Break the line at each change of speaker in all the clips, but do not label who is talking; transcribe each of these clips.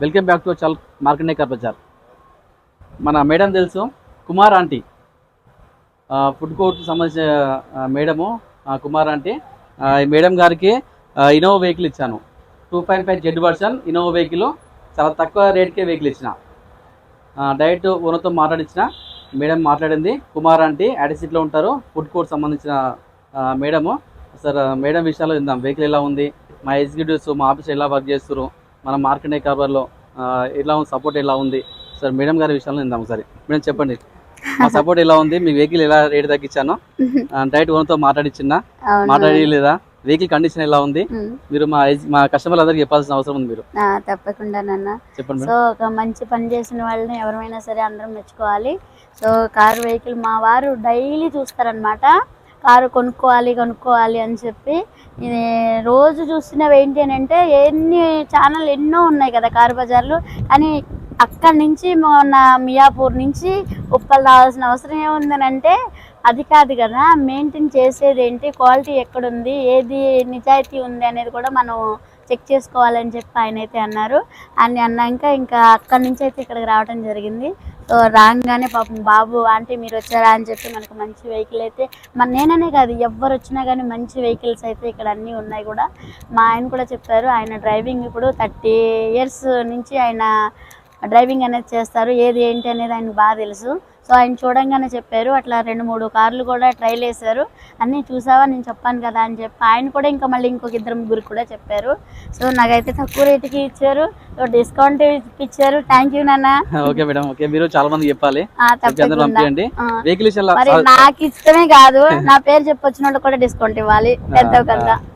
Welcome back to చల్ market నేకర్ బజార్ మన మేడం తెలుసు కుమార్ ఆంటీ. ఫుడ్ కోర్ట్ సంబంధించిన మేడము కుమార్ ఆంటీ. ఈ మేడం గారికి ఆ, ఇన్నోవా వెహికల్ ఇచ్చాను. Two point five Z version Innova vehicle చాలా తక్కువ రేట్కే వెహికల్ ఇచ్చిన. డైరెక్ట్ ఓనర్తో మాట్లాడించిన మేడం మాట్లాడింది. కుమార్ ఆంటీ యాడిసిట్లో ఉంటారు. ఫుడ్ కోర్ట్ సంబంధించిన మేడము. సార్ మేడం విషయాలు విందాం. వెహికల్ ఎలా ఉంది? మా ఎగ్జిక్యూటివ్స్ మా ఆఫీస్ ఎలా వర్క్ చేస్తారు మన మార్కెట్ కవర్లో ఎలా ఉంది సపోర్ట్ ఎలా ఉంది? సార్ మేడం గారి విషయాలు విందాం ఒకసారి. మేడం చెప్పండి. మా సపోర్ట్ ఎలా ఉంది? మీ వెహికల్ ఎలా రేట్ తగ్గించాను? డైరెక్ట్ ఓనర్తో మాట్లాడిచ్చిన.
అవును.
మాట్లాడి లేదా వెహికల్ కండిషన్ ఎలా ఉంది. మీరు మా మా కస్టమర్లు అందరికి చెప్పాల్సిన అవసరం ఉంది మీరు.
తప్పకుండా నాన్న.
చెప్పండి
సో ఒక మంచి పని చేసిన వాళ్ళని ఎవరైనా సరే అందరం మెచ్చుకోవాలి. సో కారు వెహికల్ మా వారు డైలీ చూస్తారనమాట కారు కొనుక్కోవాలి కొనుక్కోవాలి అని చెప్పి ఇది రోజు చూస్తున్నవి ఏంటి అని అంటే ఎన్ని ఛానల్ ఎన్నో ఉన్నాయి కదా కారు బజార్లు. కానీ అక్కడి నుంచి మొన్న మియాపూర్ నుంచి ఉప్పలు రావాల్సిన అవసరం ఏముందని అంటే అది కాదు కదా మెయింటైన్ చేసేది ఏంటి క్వాలిటీ ఎక్కడుంది ఏది నిజాయితీ ఉంది అనేది కూడా మనం చెక్ చేసుకోవాలని చెప్పి ఆయన అయితే అన్నారు. అని అన్నాక ఇంకా అక్కడి నుంచి అయితే ఇక్కడికి రావడం జరిగింది. రాగానే పాపం బాబు ఆంటీ మీరు వచ్చారా అని చెప్పి మనకు మంచి వెహికల్ అయితే మన నేననే కాదు ఎవ్వరు వచ్చినా కానీ మంచి వెహికల్స్ అయితే ఇక్కడ అన్నీ ఉన్నాయి కూడా. మా ఆయన కూడా చెప్పారు ఆయన డ్రైవింగ్ ఇప్పుడు థర్టీ ఇయర్స్ నుంచి ఆయన డ్రైవింగ్ అనేది చేస్తారు ఏది ఏంటి అనేది ఆయనకు బాగా తెలుసు. సో ఆయన చూడంగానే చెప్పారు అట్లా రెండు మూడు కార్లు కూడా ట్రైల్ వేశారు. అన్నీ చూసావా? నేను చెప్పాను కదా అని చెప్పి ఆయన కూడా ఇంకా మళ్ళీ ఇంకొక ఇద్దరు ముగ్గురు కూడా చెప్పారు. సో నాకైతే తక్కువ రేటుకి ఇచ్చారు. సో డిస్కౌంట్ ఇచ్చారు థ్యాంక్ యూ నాన్న.
Okay madam okay. మీరు చాలా మంది చెప్పాలి.
నాకు ఇష్టమే కాదు. నా పేరు చెప్పొచ్చిన వాళ్ళు కూడా డిస్కౌంట్ ఇవ్వాలి. కొంత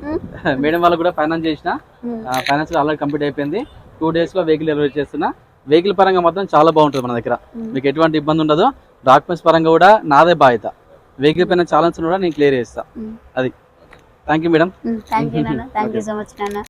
ఉం?
మేడం వాళ్ళు కూడా ఫైనాన్స్ చేసిన. ఫైనాన్స్ ఆల్రెడీ కంప్లీట్ అయిపోయింది. టూ డేస్లో వెహికల్ డెలివరీ చేస్తున్నా. వెహికల్ పరంగా మాత్రం చాలా బాగుంటుంది మన దగ్గర. మీకు ఎటువంటి ఇబ్బంది ఉండదు. డాక్యుమెంట్స్ పరంగా కూడా నాదే బాధ్యత. వెహికల్ పైన ఛాలెంజ్ కూడా నేను క్లియర్ చేస్తా.
ఉం.
అది. Thank you madam
thank you so much నాన్న.